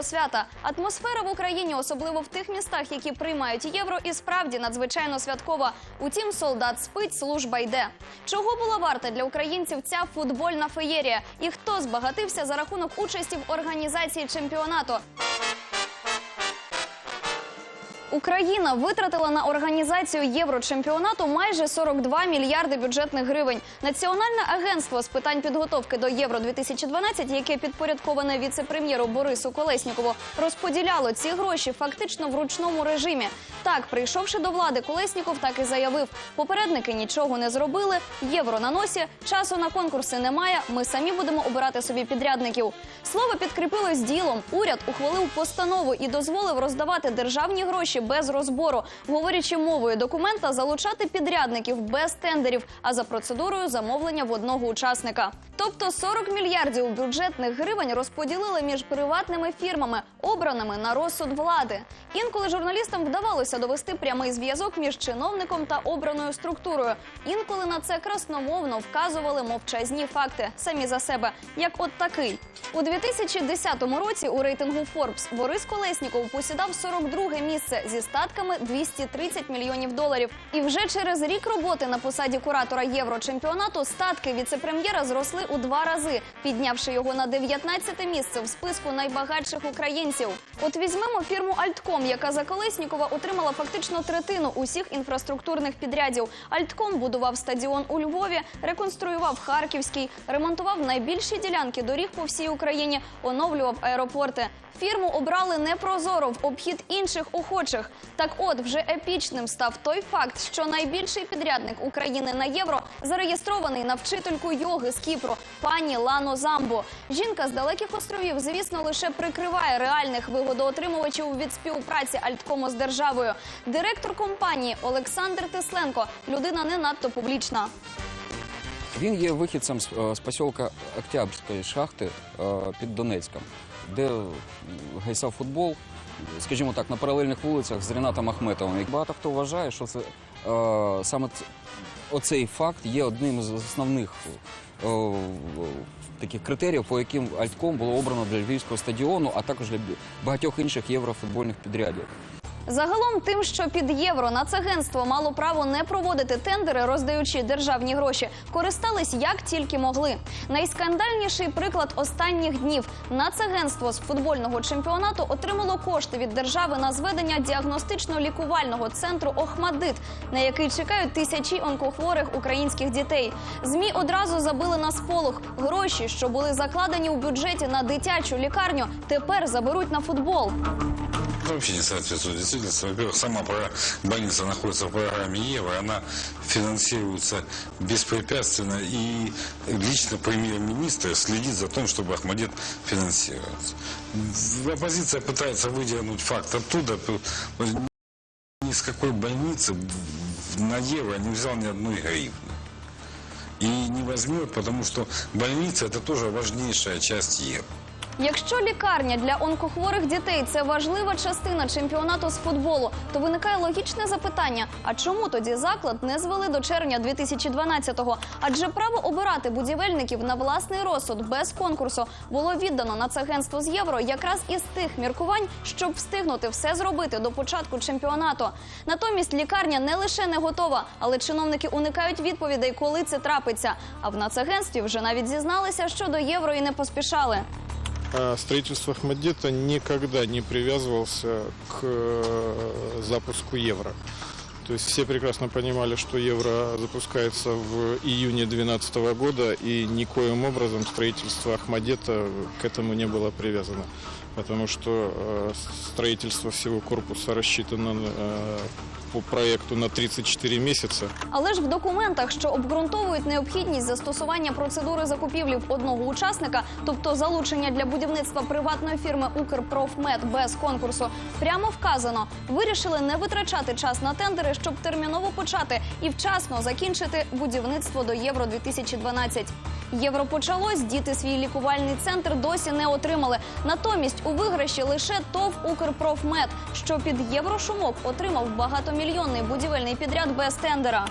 цього свята. Атмосфера в Україні, особливо в тих містах, які приймають євро, і справді надзвичайно святкова. Утім, солдат спить, служба йде. Чого була варта для українців ця футбольна феєрія? І хто збагатився за рахунок участі в організації чемпіонату? Україна витратила на організацію єврочемпіонату майже 42 мільярди бюджетних гривень. Національне агентство з питань підготовки до Євро 2012 яке підпорядковане віце-прем'єру Борису Колеснікову, розподіляло ці гроші фактично в ручному режимі. Так, прийшовши до влади, Колесніков так і заявив: попередники нічого не зробили. Євро на носі, часу на конкурси немає. Ми самі будемо обирати собі підрядників. Слово підкріпилось ділом. Уряд ухвалив постанову і дозволив роздавати державні гроші без розбору, говорячи мовою документа, залучати підрядників без тендерів, а за процедурою замовлення в одного учасника. Тобто 40 мільярдів бюджетних гривень розподілили між приватними фірмами, обраними на розсуд влади. Інколи журналістам вдавалося довести прямий зв'язок між чиновником та обраною структурою. Інколи на це красномовно вказували мовчазні факти самі за себе, як от такий. У 2010 році у рейтингу Forbes Борис Колесніков посідав 42 місце зі статками 230 мільйонів доларів. І вже через рік роботи на посаді куратора єврочемпіонату статки віце-прем'єра зросли у два рази, піднявши його на 19 місце в списку найбагатших українців. От візьмемо фірму Альтком, яка за Колеснікова отримала фактично третину усіх інфраструктурних підрядів. Альтком будував стадіон у Львові, реконструював Харківський, ремонтував найбільші ділянки доріг по всій Україні, оновлював аеропорти. Фірму обрали непрозоро в обхід інших охочих. Так от вже епічним став той факт, що найбільший підрядник України на євро зареєстрований на вчительку йоги з Кіпру, пані Лано Замбо. Жінка з далеких островів, звісно, лише прикриває реальних вигодоотримувачів від співпраці Альткому з державою. Директор компанії Олександр Тесленко людина не надто публічна. Він є вихідцем з, е, посілка Октябрьської шахти е, під Донецьком, де е, гайсав футбол, скажімо так, на паралельних вулицях з Ренатом Ахметовим. І багато хто вважає, що це саме оцей факт є одним з основних таких критеріїв, по яким Альтком було обрано для львівського стадіону, а також для багатьох інших єврофутбольних підрядів. Загалом, тим, що під євро нацагентство мало право не проводити тендери, роздаючи державні гроші, користались як тільки могли. Найскандальніший приклад останніх днів нацагентство з футбольного чемпіонату отримало кошти від держави на зведення діагностично-лікувального центру Охмадит, на який чекають тисячі онкохворих українських дітей. Змі одразу забили на сполох. Гроші, що були закладені у бюджеті на дитячу лікарню, тепер заберуть на футбол. Вообще не соответствует действительности. Во-первых, сама больница находится в программе ЕВРО, она финансируется беспрепятственно, и лично премьер-министр следит за тем, чтобы Ахмадет финансировался. Оппозиция пытается выдернуть факт оттуда. Ни с какой больницы на евро не взял ни одной гривны. И не возьмет, потому что больница это тоже важнейшая часть евро. Якщо лікарня для онкохворих дітей це важлива частина чемпіонату з футболу, то виникає логічне запитання: а чому тоді заклад не звели до червня 2012-го? Адже право обирати будівельників на власний розсуд без конкурсу було віддано Нацагентству з євро якраз із тих міркувань, щоб встигнути все зробити до початку чемпіонату. Натомість лікарня не лише не готова, але чиновники уникають відповідей, коли це трапиться. А в Нацагентстві вже навіть зізналися, що до євро і не поспішали А Строительство Ахмадита никогда не привязывался к э, запуску евро. То есть все прекрасно понимали, что евро запускается в июне 2012 года, и никоим образом строительство Ахмадета к этому не было привязано. Потому что э, строительство всего корпуса рассчитано э, по проекту на 34 месяца. Але ж в документах, що обґрунтовують необхідність застосування процедури закупівлі одного учасника, тобто залучення для будівництва приватної фірми Укрпрофмет без конкурсу, прямо вказано, вирішили не витрачати час на тендери, щоб терміново почати і вчасно закінчити будівництво до Євро 2012 Євро почалось, діти свій лікувальний центр досі не отримали. Натомість у виграші лише ТОВ Укрпрофмет, що під єврошумок отримав багатомільйонний будівельний підряд без тендера.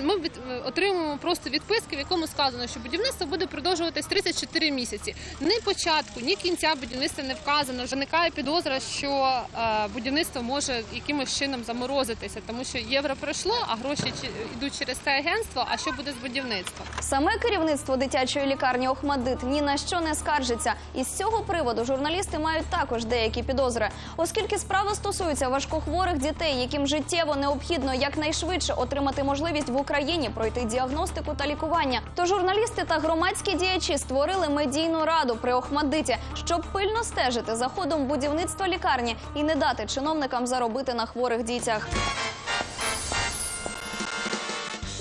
Ми від, отримуємо просто відписки, в якому сказано, що будівництво буде продовжуватись 34 місяці. Ні початку, ні кінця будівництва не вказано. Виникає підозра, що е, будівництво може якимось чином заморозитися, тому що євро пройшло, а гроші йдуть через це агентство. А що буде з будівництвом? Саме керівництво дитячої лікарні Охмадит ні на що не скаржиться. І з цього приводу журналісти мають також деякі підозри, оскільки справа стосується важкохворих дітей, яким життєво необхідно якнайшвидше отримати можливість в Україні пройти діагностику та лікування. То журналісти та громадські діячі створили медійну раду при Охмадиті, щоб пильно стежити за ходом будівництва лікарні і не дати чиновникам заробити на хворих дітях.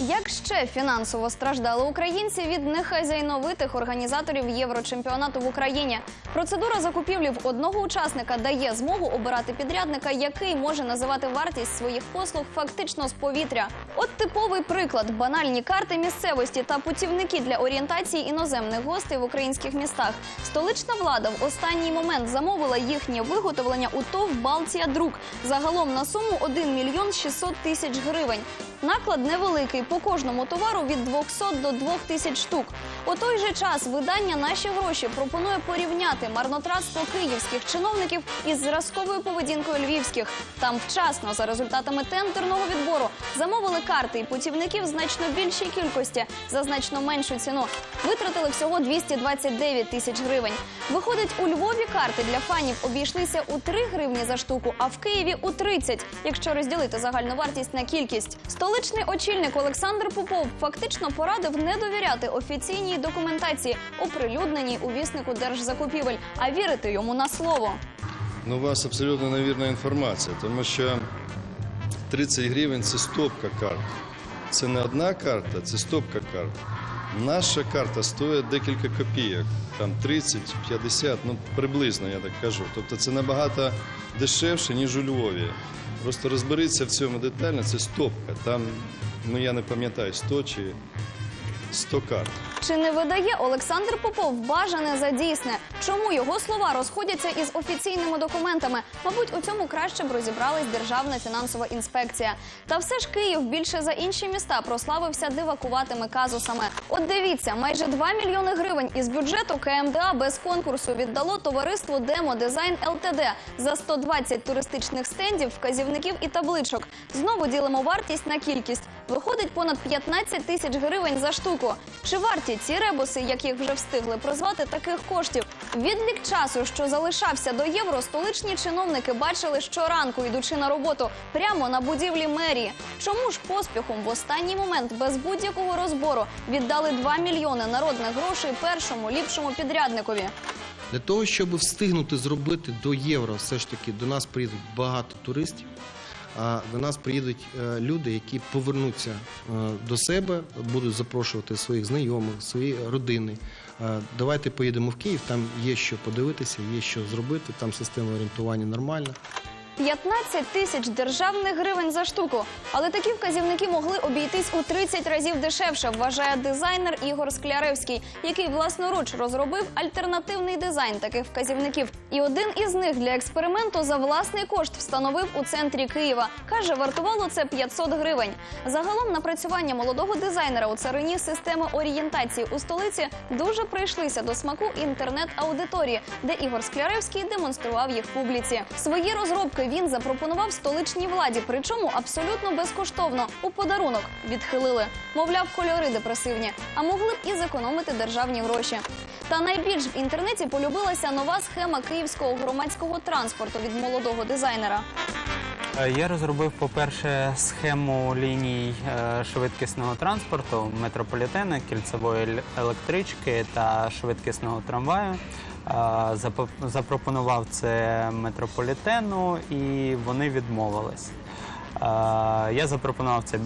Як ще фінансово страждали українці від нехазяйновитих організаторів єврочемпіонату в Україні? Процедура закупівлі в одного учасника дає змогу обирати підрядника, який може називати вартість своїх послуг фактично з повітря. От типовий приклад: банальні карти місцевості та путівники для орієнтації іноземних гостей в українських містах. Столична влада в останній момент замовила їхнє виготовлення у ТОВ Балтія Друк загалом на суму 1 мільйон 600 тисяч гривень. Наклад невеликий по кожному товару від 200 до 2000 штук. У той же час видання наші гроші пропонує порівняти марнотратство київських чиновників із зразковою поведінкою львівських. Там вчасно за результатами тендерного відбору замовили карти і путівників значно більшій кількості за значно меншу ціну. Витратили всього 229 тисяч гривень. Виходить, у Львові карти для фанів обійшлися у 3 гривні за штуку, а в Києві у 30, якщо розділити загальну вартість на кількість. Столичний очільник Олександр Попов фактично порадив не довіряти офіційній документації, оприлюдненій у віснику держзакупівель, а вірити йому на слово. Ну, у вас абсолютно невірна інформація, тому що 30 гривень це стопка карт. Це не одна карта, це стопка карт. Наша карта стоїть декілька копійок, там 30, 50, ну приблизно я так кажу. Тобто це набагато дешевше, ніж у Львові. Просто розберіться в цьому детально, це стопка. Там, ну я не пам'ятаю, 100 чи 100 карт. Чи не видає Олександр Попов бажане за дійсне? Чому його слова розходяться із офіційними документами? Мабуть, у цьому краще б розібралась Державна фінансова інспекція. Та все ж Київ більше за інші міста прославився дивакуватими казусами. От дивіться, майже 2 мільйони гривень із бюджету КМДА без конкурсу віддало товариству Демо Дизайн ЛТД за 120 туристичних стендів, вказівників і табличок. Знову ділимо вартість на кількість. Виходить понад 15 тисяч гривень за штуку. Чи варті ці ребуси, як їх вже встигли прозвати, таких коштів? Відлік часу, що залишався до євро, столичні чиновники бачили щоранку, йдучи на роботу прямо на будівлі мерії. Чому ж поспіхом в останній момент без будь-якого розбору віддали 2 мільйони народних грошей першому ліпшому підрядникові? Для того, щоб встигнути зробити до євро, все ж таки до нас приїдуть багато туристів. А до нас приїдуть е, люди, які повернуться е, до себе, будуть запрошувати своїх знайомих, свої родини. Е, Давайте поїдемо в Київ, там є що подивитися, є що зробити, там система орієнтування нормальна. 15 тисяч державних гривень за штуку. Але такі вказівники могли обійтись у 30 разів дешевше, вважає дизайнер Ігор Скляревський, який власноруч розробив альтернативний дизайн таких вказівників. І один із них для експерименту за власний кошт встановив у центрі Києва. Каже, вартувало це 500 гривень. Загалом напрацювання молодого дизайнера у царині системи орієнтації у столиці дуже прийшлися до смаку інтернет-аудиторії, де Ігор Скляревський демонстрував їх публіці. Свої розробки він запропонував столичній владі, причому абсолютно безкоштовно. У подарунок відхилили. Мовляв, кольори депресивні, а могли б і зекономити державні гроші. Та найбільш в інтернеті полюбилася нова схема київського громадського транспорту від молодого дизайнера. Е, Я розробив, по-перше, схему ліній е, швидкісного транспорту, метрополітени, кільцевої електрички та швидкісного трамваю. Запропонував це метрополітену, і вони відмовились. Я запропонував це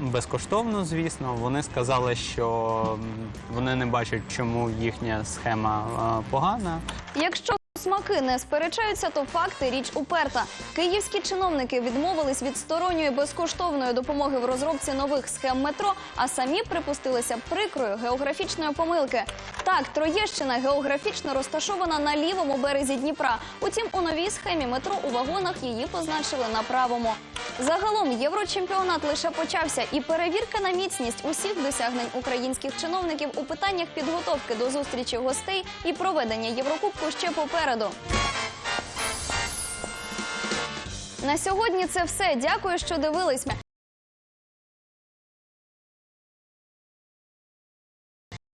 безкоштовно, звісно. Вони сказали, що вони не бачать, чому їхня схема погана. Якщо Смаки не сперечаються, то факти річ уперта. Київські чиновники відмовились від сторонньої безкоштовної допомоги в розробці нових схем метро, а самі припустилися прикрої географічної помилки. Так, Троєщина географічно розташована на лівому березі Дніпра. Утім, у новій схемі метро у вагонах її позначили на правому. Загалом єврочемпіонат лише почався, і перевірка на міцність усіх досягнень українських чиновників у питаннях підготовки до зустрічі гостей і проведення Єврокубку ще попереду. На сьогодні це все. Дякую, що дивились.